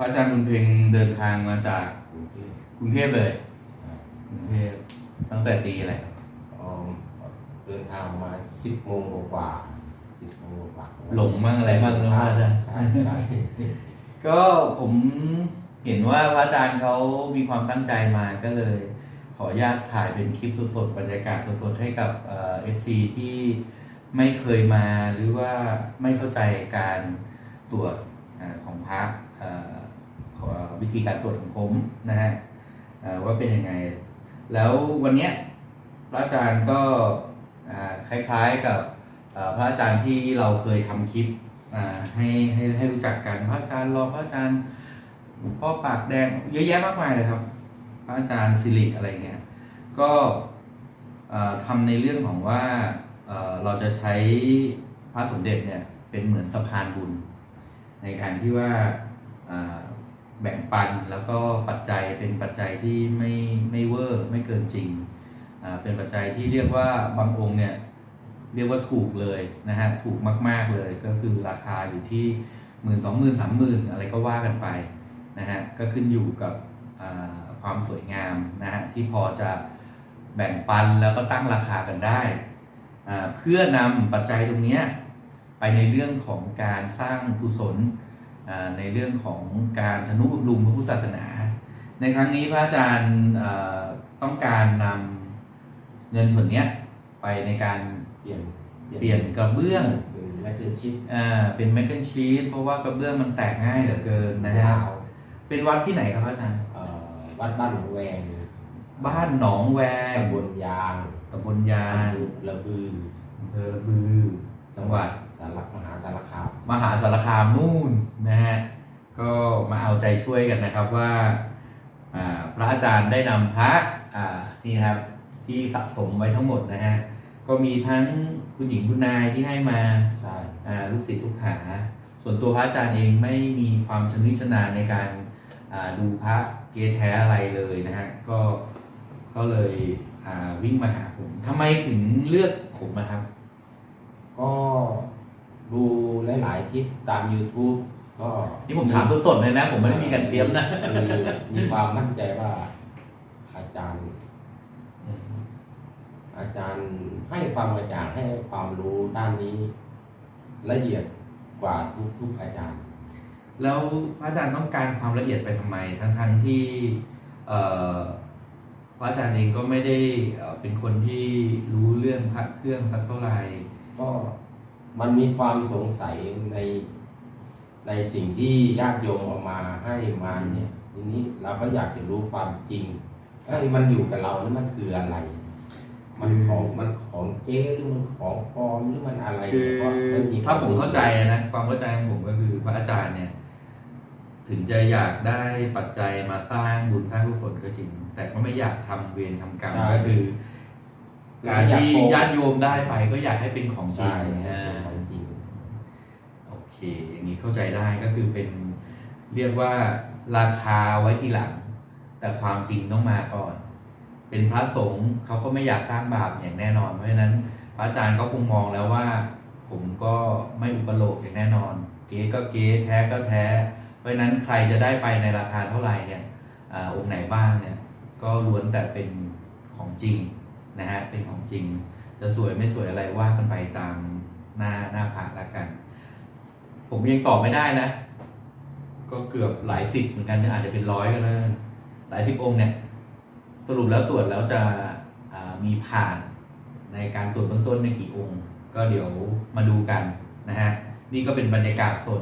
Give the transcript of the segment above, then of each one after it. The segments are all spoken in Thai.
ระอาจารย์บุญเพ็งเดินทางมาจากกรุงเทพกรุงเทพเลยอ่ากรุงเทพตั้งแต่ตีอะไรครับเอาเดินทางมาสิบโมงกว่าสิบโมงกว่าหลงมั่งอะไรมั่งนะพระอาจารย์ใช่ใช่ก็ผมเห็นว่าพระอาจารย์เขามีความตั้งใจมาก็เลย ขออนุญาตถ่ายเป็นคลิปสดๆบรรยากาศสดๆให้กับเอฟซีที่ไม่เคยมาหรือว่าไม่เข้าใจการตรวจอาของพระเอ่อขอ วิธีการตรวจของผมนะฮะว่าเป็นยังไง แล้ววันนี้พระอาจารย์ก็คล้ายๆกับพระอาจารย์ที่เราเคยทำคลิปให้ให้ให้รู้จักกันพระอาจารย์รองพระอาจารย์พ่อปากแดงเยอะแยะมากมายเลยครับ พระอาจารย์สิริอะไรเงี้ยก็เอ่อทำในเรื่องของว่าเเราจะใช้พระสมเด็จเนี่ยเป็นเหมือนสะพานบุญ ในการที่ว่า แบ่งปันแล้วก็ปัจจัยเป็นปัจจัยที่ไม่ไม่เวอร์ไม่เกินจริงอ่าเป็นปัจจัยที่เรียกว่าบางองค์เนี่ยเรียกว่าถูกเลยนะฮะถูกมาก ๆเลยก็คือราคาอยู่ที่หมื่นสองหมื่นสามหมื่นอะไรก็ว่ากันไปนะฮะก็ขึ้นอยู่กับอ่าความสวยงามนะฮะที่พอจะแบ่งปันแล้วก็ตั้งราคากันได้อ่าเพื่อนำปัจจัยตรงเนี้ยไปในเรื่องของการสร้างกุศล ในเรื่องของการทนุบำรุงพระพุทธศาสนา ในครั้งนี้พระอาจารย์เอ่อต้องการนำเงินส่วนเนี้ยไปในการเปลี่ยนเปลี่ยนกระเบื้องเป็นแมทเทอร์ชิปอ่าเป็นแมกกาชีสเพราะว่ากระเบื้องมันแตกง่ายเหลือเกินนะฮะยาวเป็นวัดที่ไหนครับพระอาจารย์เอ่อวัดบ้านหนองแวง บ้านหนองแวงตำบลยางตำบลยางระบืออำเภอระบือ จังหวัดสารมหาสารคาม มหาสารคามนู่นนะฮะ ก็มาเอาใจ ช่วยกันนะครับว่าพระอาจารย์ได้นำพระนี่ครับที่สะสมไว้ทั้งหมดนะฮะก็มีทั้งคุณหญิงคุณนายที่ให้มาใช่ลูกศิษย์ลูกหา ส่วนตัวพระอาจารย์เองไม่มีความชำนิชำนาญในการดูพระเกแท้อะไรเลยนะฮะก็ก็เลยวิ่งมาหาผมทำไมถึงเลือกผมนะครับ ก็ดูหลาย ๆ คลิปตาม YouTube ก็นี่ผมถามสดๆเลยนะ ผมไม่ได้มีการเตรียมนะคือมีความมั่นใจว่า อาจารย์ อาจารย์ให้ความกระจ่างให้ความรู้ด้านนี้ ละเอียดกว่าทุกทุกๆอาจารย์ แล้วพระอาจารย์ต้องการความละเอียดไปทำไม ทั้งๆที่เอ่อพระอาจารย์เองก็ไม่ได้เอ่อเป็นคนที่รู้เรื่องพระเครื่องสักเท่าไหร่ก็มันมีความสงสัยใน ในสิ่งที่ญาติโยมเอามาให้มาเนี่ยทีนี้เราก็อยากจะรู้ความจริงเอ้ยมันอยู่กับเรานี่มันคืออะไร มันของมันของเจ๊หรือมันของปลอมหรือมันอะไรคือก็ไม่มีถ้าผมเข้าใจนะความเข้าใจของผมก็คือพระอาจารย์เนี่ย ถึงจะอยากได้ปัจจัยมาสร้างบุญสร้างกุศลก็จริง แต่ก็ไม่อยากทำเวรทำกรรมใช่ก็คือการที่อยากโกงญาติโยมได้ไปก็อยากให้เป็นของจริใช่ง อ่าของจริงโอเคอย่างนี้เข้าใจได้ก็คือเป็นเรียกว่าราคาไว้ทีหลัง แต่ความจริงต้องมาก่อน เป็นพระสงฆ์เขาก็ไม่อยากสร้างบาปอย่างแน่นอน เพราะฉะนั้นพระอาจารย์ก็คงมองแล้วว่า ผมก็ไม่อุปโลกอย่างแน่นอน เก๊ก็เก๊แท้ก็แท้ เพราะฉะนั้นใครจะได้ไปในราคาเท่าไหร่เนี่ยอองค์ไหนบ้างเนี่ยก็ล้วนแต่เป็นของจริงนะฮะเป็นของจริง จะสวยไม่สวยอะไรว่ากันไปตามหน้าหน้าผาละกัน ผมยังตอบไม่ได้นะ ก็เกือบหลายสิบเหมือนกันจะอาจจะเป็นร้อยก็ได้หลายสิบองค์เนี่ย สรุปแล้วตรวจแล้วจะมีผ่านในการตรวจเบื้องต้นในกี่องค์ ก็เดี๋ยวมาดูกันนะฮะนี่ก็เป็นบรรยากาศสด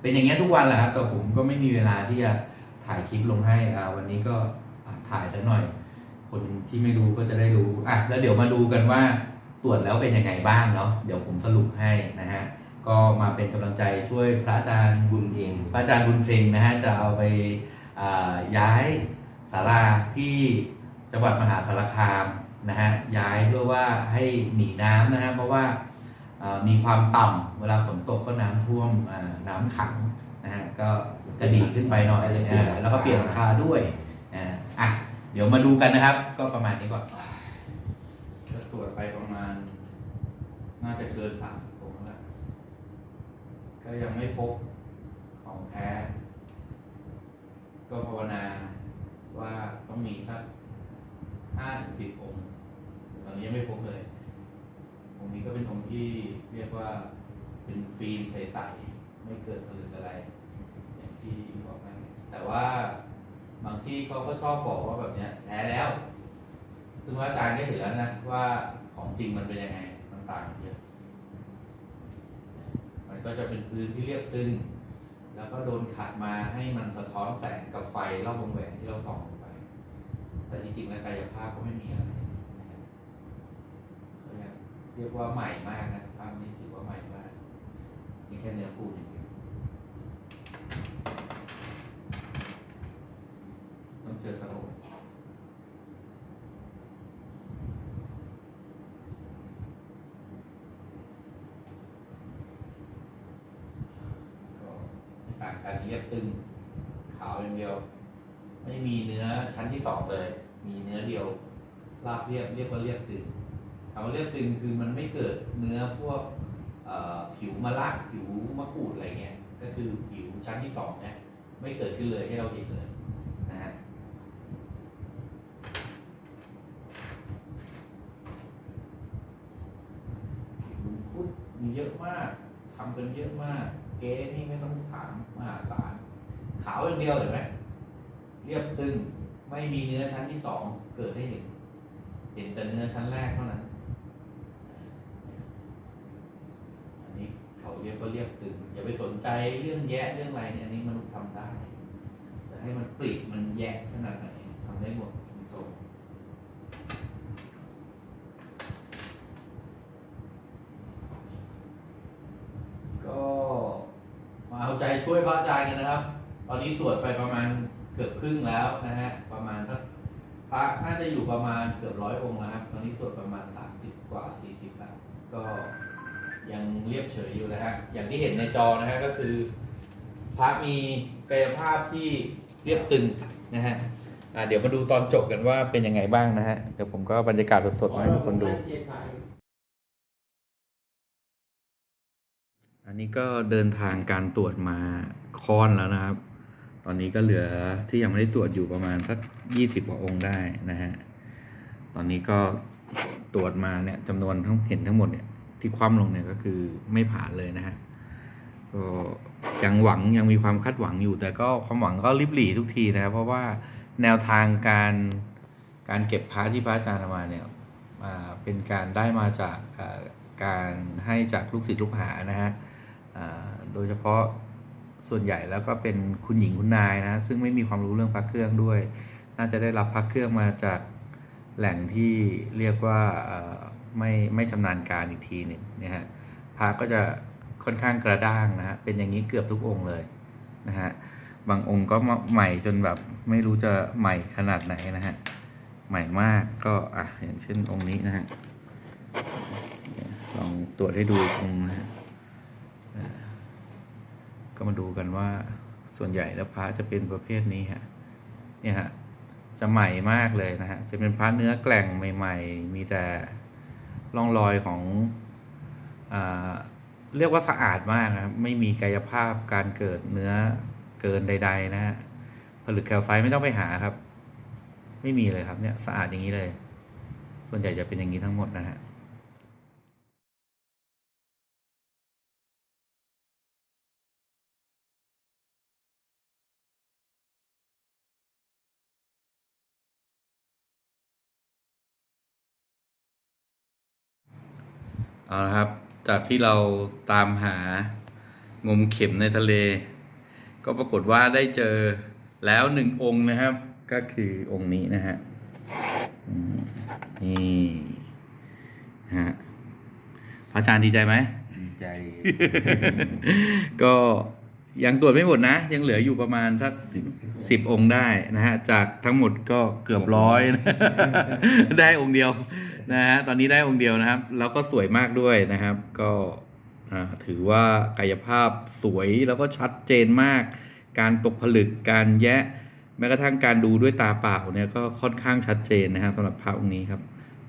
เป็นอย่างเงี้ยทุกวันแหละครับแต่ผมก็ไม่มีเวลาที่จะถ่ายคลิปลงให้วันนี้ก็ถ่ายสักหน่อย คนที่ไม่รู้ก็จะได้รู้อะแล้วเดี๋ยวมาดูกันว่าตรวจแล้วเป็นยังไงบ้างเนาะเดี๋ยวผมสรุปให้นะฮะ ก็มาเป็นกำลังใจช่วยพระอาจารย์บุญเองพระอาจารย์บุญเพลงนะฮะจะเอาไปอ่าย้ายศาลาที่จังหวัดมหาสารคามนะฮะย้ายเพื่อว่าให้หนีน้ำนะฮะเพราะว่าอ่ามีความต่ำเวลาฝนตกก็น้ำท่วมอ่าน้ำขังนะฮะก็กระดีขึ้นไปหน่อยอ่าแล้วก็เปลี่ยนหลังคาด้วยอ่าอะเดี๋ยวมาดูกันนะครับ ก็ประมาณนี้ก่อนก็ตรวจไปประมาณ น่าจะเกินสามสิบองค์แล้ว ก็ยังไม่พบของแท้ ก็ภาวนาว่าต้องมีสักห้าถึงสิบองค์ตอนนี้ยังไม่พบเลย องค์นี้ก็เป็นองค์ที่เรียกว่าเป็นฟิล์มใสๆไม่เกิดผลึกอะไร อย่างที่บอกไปแต่ว่าบางที่เขาก็ชอบบอกว่าแบบเนี้ยแท้แล้ว ซึ่งว่าอาจารย์ก็เห็นแล้วนะว่าของจริงมันเป็นยังไงมันต่างกันเยอะ ก็จะเป็นพื้นที่เรียบตึง แล้วก็โดนขัดมาให้มันสะท้อนแสงกับไฟรอบวงแหวนที่เราส่องลงไป แต่จริงๆแล้วกายภาพก็ไม่มีอะไรเรียกว่าใหม่มากนะภาพนี้ถือว่าใหม่มากมีแค่เนื้อปูนอย่างเดียวต้องเจอสโลว์ก็ ไม่ต่างกันเรียบตึงขาวอย่างเดียว ไม่มีเนื้อชั้นที่สองเลย มีเนื้อเดียวราบเรียบเรียกว่าเรียบตึงคำว่าเรียบตึงคือมันไม่เกิดเนื้อพวกผิวมะระผิวมะกรูดอะไรเงี้ย ก็คือผิวชั้นที่สองเนี่ยไม่เกิดขึ้นเลยให้เราเห็นเลยนะฮะผิวคุดมีเยอะมากทำกันเยอะมาก เก๊นี่ไม่ต้องถามมหาศาลขาวอย่างเดียวเห็นไหมเรียบตึงไม่มีเนื้อชั้นที่สองเกิดให้เห็น เห็นแต่เนื้อชั้นแรกเท่านั้นอันนี้เขาเรียกว่าเรียบตึงอย่าไปสนใจเรื่องแยะเรื่องอะไรเนี่ยอันนี้มนุษย์ทำได้ จะให้มันปริมันแยะขนาดไหนทำได้หมดมีทรงก็มาเอาใจ ช่วยพระอาจารย์กันนะครับ ตอนนี้ตรวจไปประมาณเกือบครึ่งแล้วนะฮะ ประมาณสักพระน่าจะอยู่ประมาณเกือบร้อยองค์แล้วครับ ตอนนี้ตรวจประมาณสามสิบกว่าสี่สิบแล้ว ก็ยังเรียบเฉยอยู่นะฮะ อย่างที่เห็นในจอนะฮะก็คือพระมีกายภาพที่เรียบตึงนะฮะเดี๋ยวมาดูตอนจบกันว่าเป็นยังไงบ้างนะฮะ เดี๋ยวผมก็บรรยากาศสดๆมาให้ทุกคนดู อันนี้ก็เดินทางการตรวจมาค่อนแล้วนะครับ ตอนนี้ก็เหลือที่ยังไม่ได้ตรวจอยู่ประมาณสักยี่สิบกว่าองค์ได้นะฮะ ตอนนี้ก็ตรวจมาเนี่ยจำนวนทั้งเห็นทั้งหมดเนี่ยที่คว่ำลงเนี่ยก็คือไม่ผ่านเลยนะฮะ ก็ยังหวังยังมีความคาดหวังอยู่ แต่ก็ความหวังก็ริบหรี่ทุกทีนะครับ เพราะว่าแนวทางการการเก็บพระที่พระอาจารย์มาเนี่ยเป็นการได้มาจากการให้จากลูกศิษย์ลูกหานะฮะ โดยเฉพาะส่วนใหญ่แล้วก็เป็นคุณหญิงคุณนายนะ ซึ่งไม่มีความรู้เรื่องพระเครื่องด้วย น่าจะได้รับพระเครื่องมาจากแหล่งที่เรียกว่าไม่ไม่ชำนาญการอีกทีหนึ่งนะฮะพระก็จะค่อนข้างกระด้างนะฮะเป็นอย่างนี้เกือบทุกองค์เลยนะฮะบางองค์ก็ใหม่จนแบบไม่รู้จะใหม่ขนาดไหนนะฮะใหม่มากก็อะอย่างเช่นองค์นี้นะฮะลองตรวจให้ดูองค์นะฮะ ก็มาดูกันว่าส่วนใหญ่แล้วพระจะเป็นประเภทนี้ฮะเนี่ยฮะจะใหม่มากเลยนะฮะจะเป็นพระเนื้อแกล่งใหม่ ๆ มีแต่ร่องรอยของอาเรียกว่าสะอาดมากนะครับไม่มีกายภาพการเกิดเนื้อเกินใด ๆ นะฮะผลึกแคลไฟต์ไม่ต้องไปหาครับ ไม่มีเลยครับเนี่ยสะอาดอย่างนี้เลย ส่วนใหญ่จะเป็นอย่างนี้ทั้งหมดนะฮะ เอาละครับ จากที่เราตามหางมเข็มในทะเล ก็ปรากฏว่าได้เจอแล้วหนึ่งองค์นะครับ ก็คือองค์นี้นะฮะอืมนี่ฮะพระอาจารย์ดีใจไหมดีใจ ก็ยังตรวจไม่หมดนะ ยังเหลืออยู่ประมาณสักสิบสิบองค์ได้นะฮะ จากทั้งหมดก็เกือบร้อยนะได้องค์เดียว นะฮะตอนนี้ได้องค์เดียวนะครับ แล้วก็สวยมากด้วยนะครับ ก็ถือว่ากายภาพสวยแล้วก็ชัดเจนมาก การตกผลึกการแยะ แม้กระทั่งการดูด้วยตาเปล่าเนี่ยก็ค่อนข้างชัดเจนนะครับสำหรับพระองค์นี้ครับ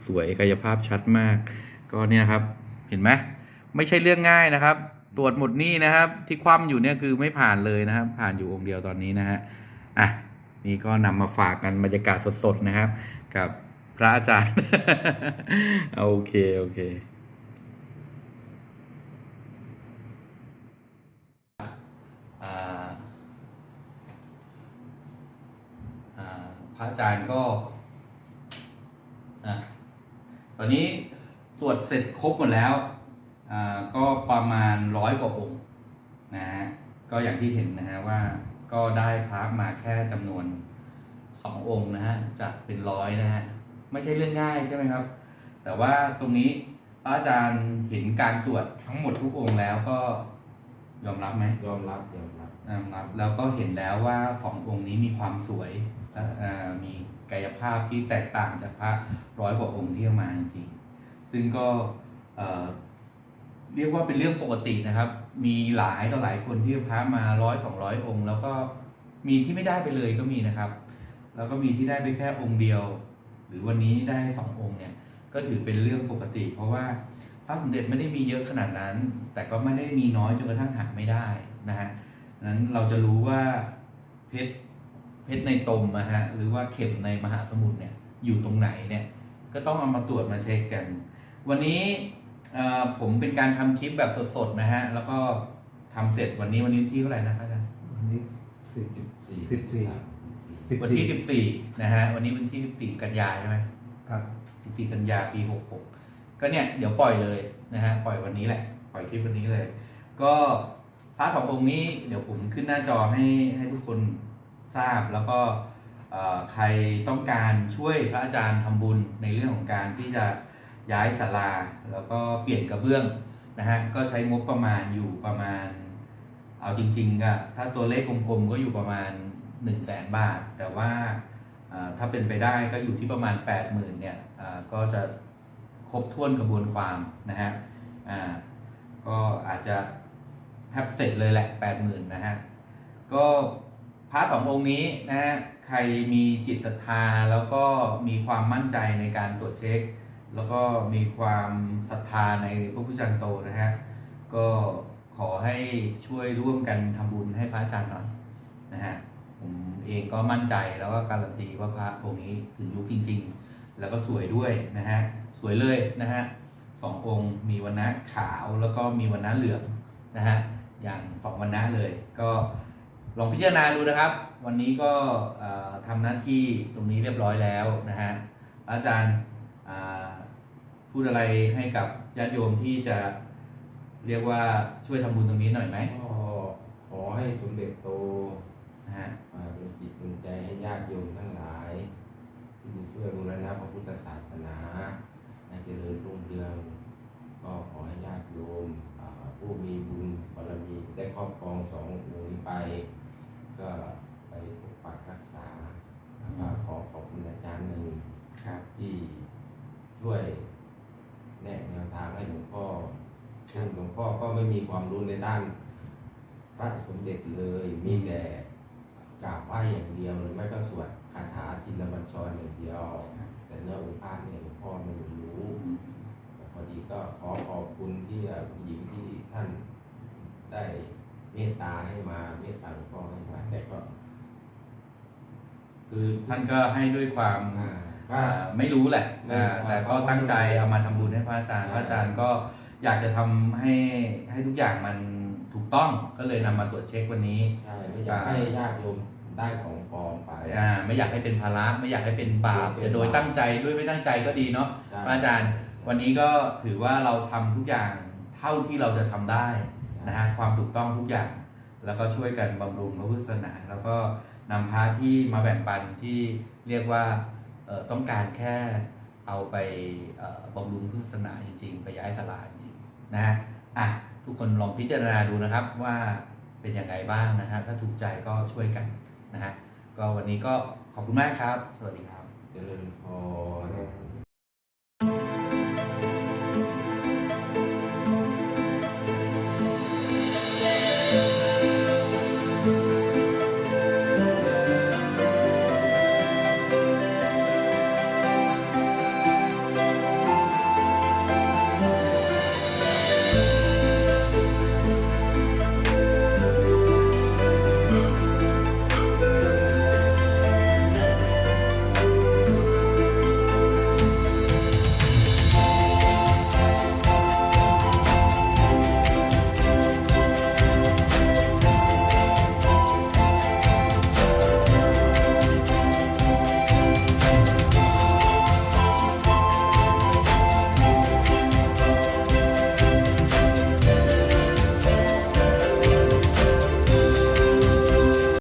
สวยกายภาพชัดมาก ก็เนี่ยครับเห็นไหมไม่ใช่เรื่องง่ายนะครับ ตรวจหมดนี่นะครับ ที่คว่ำอยู่เนี่ยคือไม่ผ่านเลยนะครับ ผ่านอยู่องค์เดียวตอนนี้นะฮะอะนี่ก็นำมาฝากกันบรรยากาศสดๆนะครับ กับ ระอาจารย์ โอเค โอเค พระอาจารย์ก็ตอนนี้ตรวจเสร็จครบหมดแล้ว ก็ประมาณร้อยกว่าองค์นะฮะ ก็อย่างที่เห็นนะฮะว่าก็ได้พระมาแค่จำนวนสององค์นะฮะจากเป็นร้อยนะฮะ ไม่ใช่เรื่องง่ายใช่ไหมครับ แต่ว่าตรงนี้พระอาจารย์เห็นการตรวจทั้งหมดทุกองค์แล้วก็ยอมรับไหมยอมรับยอมรับนะครับ แล้วก็เห็นแล้วว่าสององค์นี้มีความสวยและเอ่อมีกายภาพที่แตกต่างจากพระร้อยกว่าองค์ที่เอามาจริงๆซึ่งก็เอ่อเรียกว่าเป็นเรื่องปกตินะครับ มีหลายต่อหลายคนที่เอาพระมาร้อยสองร้อยองค์ แล้วก็มีที่ไม่ได้ไปเลยก็มีนะครับ แล้วก็มีที่ได้ไปแค่องค์เดียว หรือวันนี้ได้สององค์เนี่ยก็ถือเป็นเรื่องปกติ เพราะว่าพระสมเด็จไม่ได้มีเยอะขนาดนั้น แต่ก็ไม่ได้มีน้อยจนกระทั่งหาไม่ได้นะฮะนั้นเราจะรู้ว่าเพชรเพชรในตมนะฮะหรือว่าเข็มในมหาสมุทรเนี่ยอยู่ตรงไหนเนี่ยก็ต้องเอามาตรวจมาเช็คกัน วันนี้ผมเป็นการทำคลิปแบบสดๆนะฮะแล้วก็ทำเสร็จวันนี้วันนี้ที่เท่าไหร่นะครับอาจารย์วันนี้สิบสี่สิบสี่ วันสี่ที่สิบสี่นะฮะวันนี้วันที่สิบสี่กันยาใช่ไหมครับสิบสี่กันยาปีหกหกก็เนี่ยเดี๋ยวปล่อยเลยนะฮะปล่อยวันนี้แหละ ปล่อยคลิปวันนี้เลย ก็พระสององค์นี้เดี๋ยวผมขึ้นหน้าจอให้ให้ทุกคนทราบแล้วก็เอ่อใครต้องการช่วยพระอาจารย์ทำบุญในเรื่องของการที่จะย้ายศาลา แล้วก็เปลี่ยนกระเบื้องนะฮะก็ใช้งบประมาณอยู่ประมาณ เอาจริงๆก็ถ้าตัวเลขกลมๆก็อยู่ประมาณ 1นึ่งแสนบาท แต่ว่าถ้าเป็นไปได้ก็อยู่ที่ประมาณ 8 0,000เนี่ยก็จะครบถ้วนกระบวนความนะฮะก็อาจจะแทบเสร็จเลยแหละ 8 0,000นะฮะก็พระสององค์นี้นะฮะใครมีจิตศรัทธาแล้วก็มีความมั่นใจในการตรวจเช็ค แล้วก็มีความศรัทธาในพระพุทธจันโตนะฮะก็ขอให้ช่วยร่วมกันทำบุญให้พระอาจารย์หน่อยนะฮะ เองก็มั่นใจแล้วก็การันตีว่าพระองค์นี้ถึงยุคจริง ๆ แล้วก็สวยด้วยนะฮะสวยเลยนะฮะสององค์มีวันนะขาวแล้วก็มีวันนะเหลืองนะฮะอย่างสองวันนะเลย ก็ลองพิจารณาดูนะครับ วันนี้ก็เอ่อทำหน้าที่ตรงนี้เรียบร้อยแล้วนะฮะอาจารย์พูดอะไรให้กับญาติโยมที่จะเรียกว่าช่วยทำบุญตรงนี้หน่อยไหมขอให้สมเด็จโต นะฮะ มาเป็นจิตเป็นใจให้ญาติโยมทั้งหลาย ที่จะช่วยบูรณะ พระพุทธศาสนาให้เจริญรุ่งเรืองก็ขอให้ญาติโยมอ่าผู้มีบุญบารมีได้ครอบครองสององค์นี้ไป ก็ไปปกปักรักษาแล้วก็ขอขอบคุณอาจารย์หนึ่งครับที่ช่วยแนะแนวทางให้หลวงพ่อซึ่งหลวงพ่อก็ไม่มีความรู้ในด้านพระสมเด็จเลย มีแต่กราบไหว้อย่างเดียวหรือไม่ก็สวด คาถาชินบัญชรอย่างเดียว แต่เนื้อองค์พระเนี่ยหลวงพ่อไม่รู้แต่พอดีก็ขอขอบคุณที่ผู้หญิงที่ท่านได้เมตตาให้มาเมตตาหลวงพ่อให้มาแต่ก็ คือท่านก็ให้ด้วยความอ่าอ่าว่าไม่รู้แหละไม่อ่าแต่ก็ตั้งใจเอามาทำบุญให้พระอาจารย์ใช่พระอาจารย์ก็อยากจะทำให้ให้ทุกอย่างมันถูกต้องก็เลยนำมาตรวจเช็ควันนี้ใช่ไม่อยากให้ญาติโยม ได้ของปลอมไป อ่าไม่อยากให้เป็นภาระไม่อยากให้เป็นบาปเป็นบาปจะโดยตั้งใจด้วยไม่ตั้งใจก็ดีเนาะใช่พระอาจารย์ วันนี้ก็ถือว่าเราทำทุกอย่างเท่าที่เราจะทำได้นะฮะความถูกต้องทุกอย่าง แล้วก็ช่วยกันบำรุงพระพุทธศาสนา แล้วก็นำพระที่มาแบ่งปันที่เรียกว่าเอ่อต้องการแค่เอาไปเอ่อบำรุงพุทธศาสนาจริงๆ ไปย้ายศาลาจริงๆนะฮะอะทุกคนลองพิจารณาดูนะครับว่าเป็นยังไงบ้างนะฮะถ้าถูกใจก็ช่วยกัน นะฮะก็วันนี้ก็ขอบคุณมากครับ สวัสดีครับเจริญพร